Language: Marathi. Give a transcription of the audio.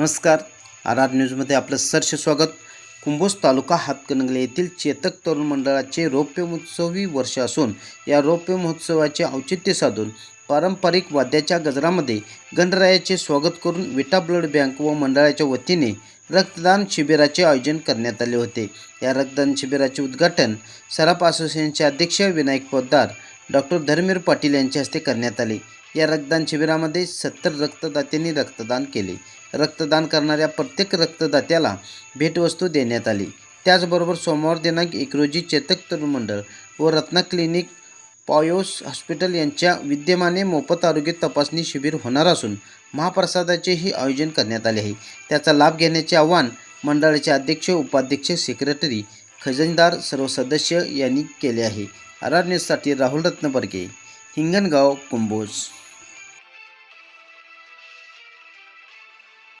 नमस्कार. आर आर न्यूजमध्ये आपलं सरसे स्वागत. कुंभोज तालुका हातकणंगले येथील चेतक तरुण मंडळाचे रौप्य महोत्सवी वर्ष असून या रौप्य महोत्सवाचे औचित्य साधून पारंपरिक वाद्याच्या गजरामध्ये गणरायाचे स्वागत करून विटा ब्लड बँक व मंडळाच्या वतीने रक्तदान शिबिराचे आयोजन करण्यात आले होते. या रक्तदान शिबिराचे उद्घाटन सराफ असोसिएशनचे अध्यक्ष विनायक पोद्दार डॉक्टर धर्मेर पाटील यांच्या हस्ते करण्यात आले. या रक्तदान शिबिरामध्ये सत्तर रक्तदात्यांनी रक्तदान केले. रक्तदान करणाऱ्या प्रत्येक रक्तदात्याला भेटवस्तू देण्यात आली. त्याचबरोबर सोमवार दिनांक एक रोजी चेतक तरुण मंडळ व रत्ना क्लिनिक पॉयोस हॉस्पिटल यांच्या विद्यमाने मोफत आरोग्य तपासणी शिबिर होणार असून महाप्रसादाचेही आयोजन करण्यात आले आहे. त्याचा लाभ घेण्याचे आवाहन मंडळाचे अध्यक्ष उपाध्यक्ष सेक्रेटरी खजिनदार सर्व सदस्य यांनी केले आहे. आर आर न्यूजसाठी राहुल रत्नबर्गे हिंगणगाव कुंभोज.